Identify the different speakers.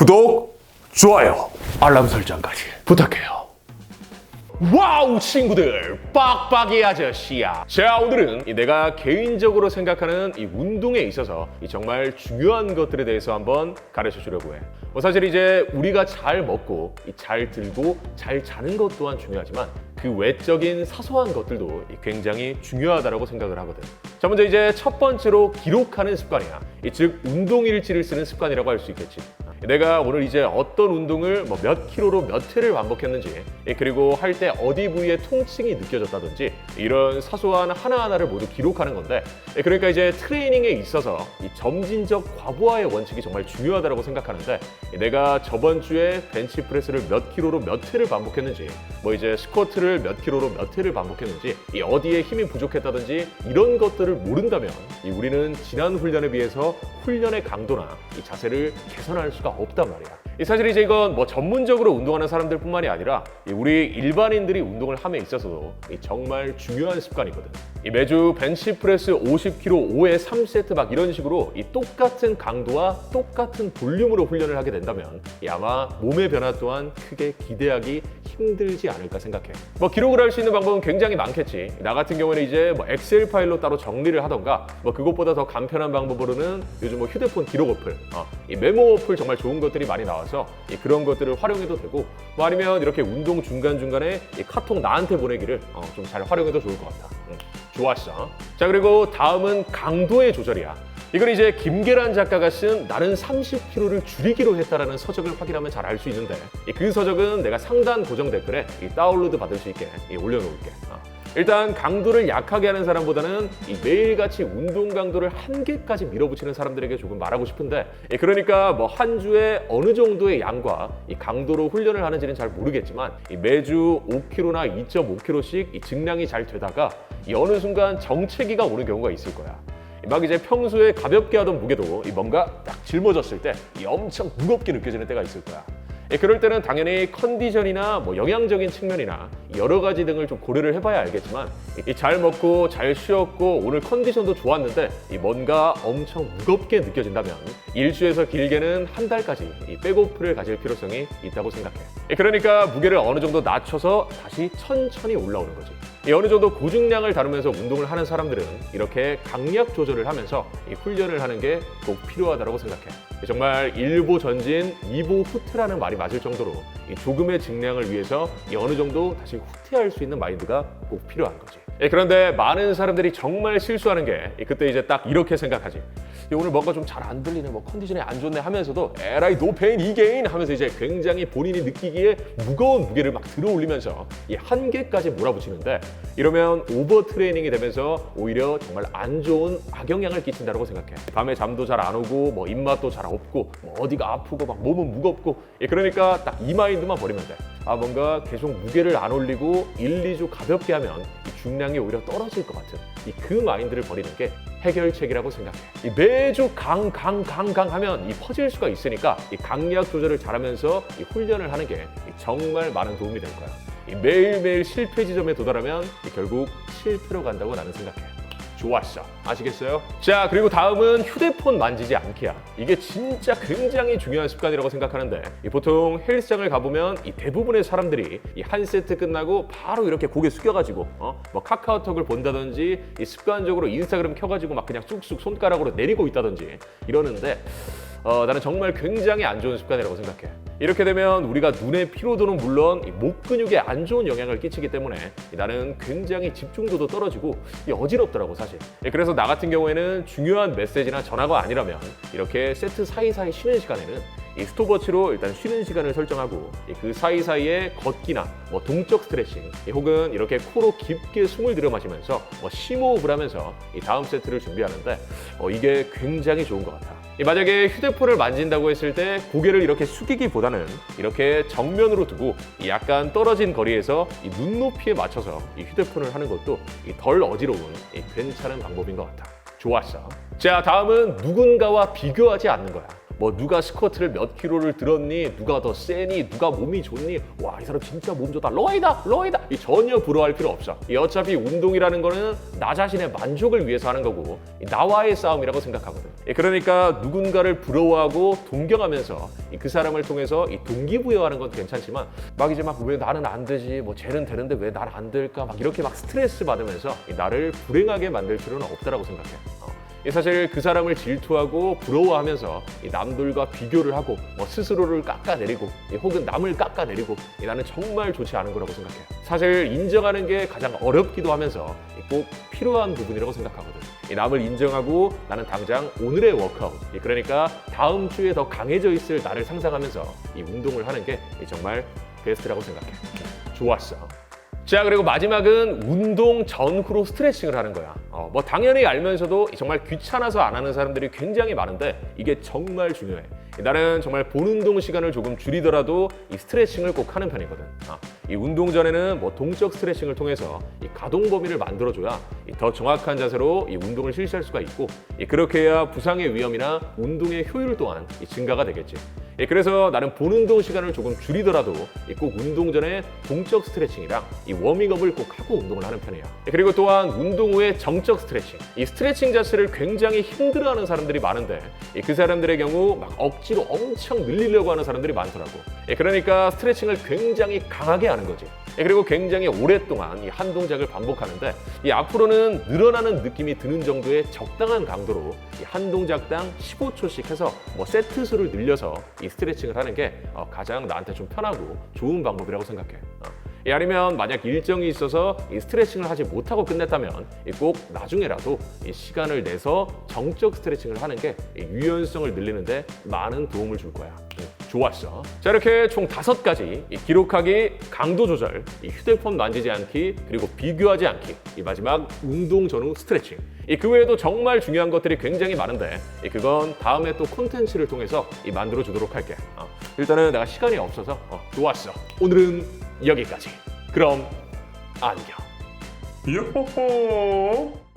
Speaker 1: 구독, 좋아요, 알람 설정까지 부탁해요. 와우 친구들. 빡빡이 아저씨야. 자 오늘은 이 내가 개인적으로 생각하는 이 운동에 있어서 이 정말 중요한 것들에 대해서 한번 가르쳐 주려고 해. 뭐 사실 이제 우리가 잘 먹고 이잘 들고 잘 자는 것 또한 중요하지만 그 외적인 사소한 것들도 이 굉장히 중요하다고 생각을 하거든. 자 먼저 이제 첫 번째로 기록하는 습관이야. 이즉 운동 일지를 쓰는 습관이라고 할 수 있겠지 내가 오늘 이제 어떤 운동을 뭐 몇 킬로로 몇 회를 반복했는지 예, 그리고 할 때 어디 부위에 통증이 느껴졌다든지 이런 사소한 하나하나를 모두 기록하는 건데 예, 그러니까 이제 트레이닝에 있어서 이 점진적 과부하의 원칙이 정말 중요하다고 생각하는데 예, 내가 저번 주에 벤치프레스를 몇 킬로로 몇 회를 반복했는지 뭐 이제 스쿼트를 몇 킬로로 몇 회를 반복했는지 이 어디에 힘이 부족했다든지 이런 것들을 모른다면 이 우리는 지난 훈련에 비해서 훈련의 강도나 이 자세를 개선할 수가 없단 말이야. 이 사실 이제 이건 뭐 전문적으로 운동하는 사람들뿐만이 아니라 이 우리 일반인들이 운동을 함에 있어서도 이 정말 중요한 습관이거든. 이 매주 벤치프레스 50kg 5회 3세트 막 이런 식으로 이 똑같은 강도와 똑같은 볼륨으로 훈련을 하게 된다면 이 아마 몸의 변화 또한 크게 기대하기 힘들지 않을까 생각해. 뭐 기록을 할 수 있는 방법은 굉장히 많겠지. 나 같은 경우는 이제 뭐 엑셀 파일로 따로 정리를 하던가 뭐 그것보다 더 간편한 방법으로는 요즘 뭐 휴대폰 기록 어플, 어, 이 메모 어플 정말 좋은 것들이 많이 나와서 이 그런 것들을 활용해도 되고 뭐 아니면 이렇게 운동 중간 중간에 이 카톡 나한테 보내기를 어, 좀 잘 활용해도 좋을 것 같다. 응. 좋았어. 자 그리고 다음은 강도의 조절이야. 이건 이제 김계란 작가가 쓴 나는 30kg를 줄이기로 했다라는 서적을 확인하면 잘 알 수 있는데 이그 서적은 내가 상단 고정 댓글에 이 다운로드 받을 수 있게 이 올려놓을게. 어. 일단 강도를 약하게 하는 사람보다는 이 매일같이 운동 강도를 한 개까지 밀어붙이는 사람들에게 조금 말하고 싶은데 예, 그러니까 뭐 한 주에 어느 정도의 양과 이 강도로 훈련을 하는지는 잘 모르겠지만 이 매주 5kg나 2.5kg씩 이 증량이 잘 되다가 이 어느 순간 정체기가 오는 경우가 있을 거야. 막 이제 평소에 가볍게 하던 무게도 이 뭔가 딱 짊어졌을 때이 엄청 무겁게 느껴지는 때가 있을 거야. 예, 그럴 때는 당연히 컨디션이나 뭐 영양적인 측면이나 여러 가지 등을 좀 고려를 해봐야 알겠지만 이 잘 먹고 잘 쉬었고 오늘 컨디션도 좋았는데 이 뭔가 엄청 무겁게 느껴진다면 일주에서 길게는 한 달까지 이 백오프를 가질 필요성이 있다고 생각해. 예, 그러니까 무게를 어느 정도 낮춰서 다시 천천히 올라오는 거지. 이 어느 정도 고중량을 다루면서 운동을 하는 사람들은 이렇게 강약 조절을 하면서 이 훈련을 하는 게 꼭 필요하다고 생각해. 정말 1보 전진, 2보 후퇴라는 말이 맞을 정도로 이 조금의 증량을 위해서 이 어느 정도 다시 후퇴할 수 있는 마인드가 꼭 필요한 거지. 예, 그런데 많은 사람들이 정말 실수하는 게이 그때 이제 딱 이렇게 생각하지. 이 오늘 뭔가 좀 잘 안 들리네, 뭐 컨디션이 안 좋네 하면서도 에라이 노페인 이게인 하면서 이제 굉장히 본인이 느끼기에 무거운 무게를 막 들어 올리면서 이 한계까지 몰아붙이는데 이러면 오버 트레이닝이 되면서 오히려 정말 안 좋은 악영향을 끼친다고 생각해. 밤에 잠도 잘 안 오고 뭐 입맛도 잘 없고 뭐 어디가 아프고 막 몸은 무겁고 예, 그러니까 딱 이 마인드 만 버리면 돼. 아 뭔가 계속 무게를 안 올리고 1, 2주 가볍게 하면 이 중량이 오히려 떨어질 것 같은 이 그 마인드를 버리는 게 해결책이라고 생각해. 이 매주 강, 강, 강, 강 하면 이 퍼질 수가 있으니까 이 강약 조절을 잘하면서 이 훈련을 하는 게 정말 많은 도움이 될 거야. 이 매일매일 실패 지점에 도달하면 이 결국 실패로 간다고 나는 생각해. 좋았어. 아시겠어요? 자, 그리고 다음은 휴대폰 만지지 않기야. 이게 진짜 굉장히 중요한 습관이라고 생각하는데, 이 보통 헬스장을 가보면 이 대부분의 사람들이 이 한 세트 끝나고 바로 이렇게 고개 숙여가지고, 어? 뭐 카카오톡을 본다든지, 이 습관적으로 인스타그램 켜가지고 막 그냥 쑥쑥 손가락으로 내리고 있다든지 이러는데, 어, 나는 정말 굉장히 안 좋은 습관이라고 생각해. 이렇게 되면 우리가 눈의 피로도는 물론 이목 근육에 안 좋은 영향을 끼치기 때문에 이 나는 굉장히 집중도도 떨어지고 이 어지럽더라고 사실. 예, 그래서 나 같은 경우에는 중요한 메시지나 전화가 아니라면 이렇게 세트 사이사이 쉬는 시간에는 이 스톱워치로 일단 쉬는 시간을 설정하고 이그 사이사이에 걷기나 뭐 동적 스트레칭 이 혹은 이렇게 코로 깊게 숨을 들여 마시면서 뭐 심호흡을 하면서 이 다음 세트를 준비하는데 어, 이게 굉장히 좋은 것 같아. 이 만약에 휴대폰을 만진다고 했을 때 고개를 이렇게 숙이기보다는 이렇게 정면으로 두고 이 약간 떨어진 거리에서 이 눈높이에 맞춰서 이 휴대폰을 하는 것도 이덜 어지러운 이 괜찮은 방법인 것 같아. 좋았어. 자, 다음은 누군가와 비교하지 않는 거야. 뭐 누가 스쿼트를 몇 킬로를 들었니? 누가 더 세니? 누가 몸이 좋니? 와 이 사람 진짜 몸 좋다. 로이다! 로이다! 이 전혀 부러워할 필요 없어. 이 어차피 운동이라는 거는 나 자신의 만족을 위해서 하는 거고 이 나와의 싸움이라고 생각하거든. 예, 그러니까 누군가를 부러워하고 동경하면서 이그 사람을 통해서 이 동기부여하는 건 괜찮지만 막 이제 막 왜 나는 안 되지? 뭐 쟤는 되는데 왜 날 안 될까? 막 이렇게 막 스트레스 받으면서 이 나를 불행하게 만들 필요는 없다라고 생각해 사실 그 사람을 질투하고 부러워하면서 이 남들과 비교를 하고 뭐 스스로를 깎아내리고 이 혹은 남을 깎아내리고 이 나는 정말 좋지 않은 거라고 생각해요. 사실 인정하는 게 가장 어렵기도 하면서 이꼭 필요한 부분이라고 생각하거든. 이 남을 인정하고 나는 당장 오늘의 워크아웃 이 그러니까 다음 주에 더 강해져 있을 나를 상상하면서 이 운동을 하는 게이 정말 베스트라고 생각해. 좋았어. 자 그리고 마지막은 운동 전후로 스트레칭을 하는 거야. 어, 뭐 당연히 알면서도 정말 귀찮아서 안 하는 사람들이 굉장히 많은데 이게 정말 중요해. 나는 정말 본 운동 시간을 조금 줄이더라도 이 스트레칭을 꼭 하는 편이거든. 아, 이 운동 전에는 뭐 동적 스트레칭을 통해서 이 가동 범위를 만들어줘야 이더 정확한 자세로 이 운동을 실시할 수가 있고 이 그렇게 해야 부상의 위험이나 운동의 효율 또한 이 증가가 되겠지. 예, 그래서 나는 본 운동 시간을 조금 줄이더라도 이꼭 운동 전에 동적 스트레칭이랑 이 워밍업을 꼭 하고 운동을 하는 편이야. 예, 그리고 또한 운동 후에 정적 스트레칭. 이 스트레칭 자체를 굉장히 힘들어하는 사람들이 많은데 이그 사람들의 경우 막 억지로 엄청 늘리려고 하는 사람들이 많더라고. 예, 그러니까 스트레칭을 굉장히 강하게 하는 거지. 예, 그리고 굉장히 오랫동안 이 한 동작을 반복하는데 이 앞으로는 늘어나는 느낌이 드는 정도의 적당한 강도로 이한 동작당 15초씩 해서 뭐 세트 수를 늘려서 이 스트레칭을 하는 게 어, 가장 나한테 좀 편하고 좋은 방법이라고 생각해. 어. 예, 아니면 만약 일정이 있어서 이 스트레칭을 하지 못하고 끝냈다면 이꼭 나중에라도 이 시간을 내서 정적 스트레칭을 하는 게이 유연성을 늘리는데 많은 도움을 줄 거야. 음, 좋았어. 자 이렇게 총 다섯 가지 이 기록하기, 강도 조절, 이 휴대폰 만지지 않기, 그리고 비교하지 않기, 이 마지막 운동 전후 스트레칭. 이그 외에도 정말 중요한 것들이 굉장히 많은데 이 그건 다음에 또 콘텐츠를 통해서 이 만들어 주도록 할게. 어, 일단은 내가 시간이 없어서 어, 좋았어. 오늘은 여기까지. 그럼 안녕.
Speaker 2: 요호호